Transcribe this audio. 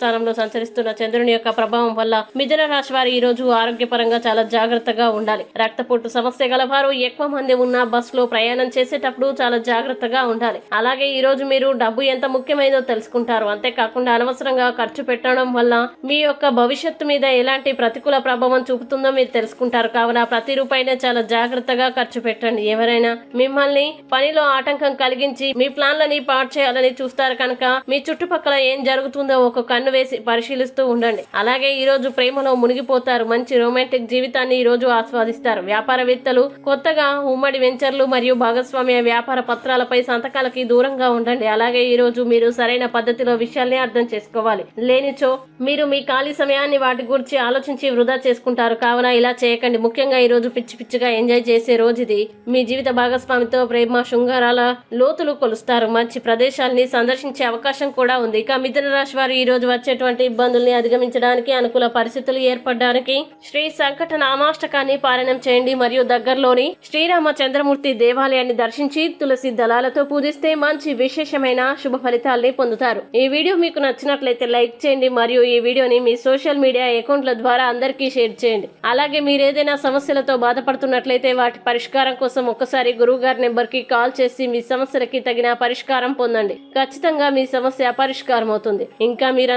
స్థానంలో సంచరిస్తున్న చంద్రుని యొక్క ప్రభావం వల్ల మిథున రాశి వారు ఈ రోజు ఆరోగ్యపరంగా చాలా జాగ్రత్తగా ఉండాలి. రక్తపోటు సమస్య గలవారు ఎక్కువ మంది ఉన్న బస్లో ప్రయాణం చేసేటప్పుడు చాలా జాగ్రత్తగా ఉండాలి. అలాగే ఈ రోజు మీరు డబ్బు ఎంత ముఖ్యమైనదో తెలుసుకుంటారు. అంతేకాకుండా అనవసరంగా ఖర్చు పెట్టడం వల్ల మీ యొక్క భవిష్యత్తు మీద ఎలాంటి ప్రతికూల ప్రభావం చూపుతుందో మీరు తెలుసుకుంటారు. కావున ప్రతి రూపాయినే చాలా జాగ్రత్తగా ఖర్చు పెట్టండి. ఎవరైనా మిమ్మల్ని పనిలో ఆటంకం కలిగించి మీ ప్లాన్లని పాడు చేయాలని చూస్తారు కనుక మీ చుట్టుపక్కల ఏం జరుగుతుందో ఒక కన్ను వేసి పరిశీలిస్తూ ఉండండి. అలాగే ఈ రోజు ప్రేమలో మునిగిపోతారు. మంచి రొమాంటిక్ జీవితాన్ని ఈ రోజు ఆస్వాదిస్తారు. వ్యాపారవేత్తలు కొత్తగా ఉమ్మడి వెంచర్లు మరియు భాగస్వామ్య వ్యాపార పత్రాలపై సంతకాలకి దూరంగా ఉండండి. అలాగే ఈ రోజు మీరు సరైన పద్ధతిలో విషయాల్ని అర్థం చేసుకోవాలి. లేనిచో మీరు మీ ఖాళీ సమయాన్ని వాటి గురించి ఆలోచించి వృధా చేసుకుంటారు. కావున ఇలా చేయకండి. ముఖ్యంగా ఈ రోజు పిచ్చి పిచ్చిగా ఎంజాయ్ చేసే రోజు ఇది మీ జీవిత భాగస్వామితో ప్రేమ శృంగారాల లోతులు కొలుస్తారు. మంచి ప్రదేశాల్ని సందర్శించే అవకాశం కూడా ఉంది. ఇక మిథున రాశి వారు ఈ రోజు వచ్చేటువంటి ఇబ్బందుల్ని అధిగమించడానికి అనుకూల పరిస్థితులు ఏర్పడడానికి శ్రీ సంకట నామాష్టకాన్ని పారాయణం చేయండి. మరియు దగ్గరలోని శ్రీరామ చంద్రమూర్తి దేవాలయాన్ని దర్శించి తులసి దళాలతో పూజిస్తే మంచి విశేషమైన శుభ ఫలితాల్ని పొందుతారు. ఈ వీడియో మీకు నచ్చినట్లయితే లైక్ చేయండి. మరియు ఈ వీడియోని మీ సోషల్ మీడియా అకౌంట్ల ద్వారా అందరికీ షేర్ చేయండి. అలాగే మీరు ఏదైనా సమస్యలతో బాధపడుతున్నట్లయితే వాటి పరిష్కారం కోసం ఒక్కసారి గురువు గారి నెంబర్కి కాల్ చేసి మీ సమస్యలకి తగిన పరిష్కారం పొందండి. ఖచ్చితంగా మీ సమస్య పరిష్కారం అవుతుంది ఇంకా మీరు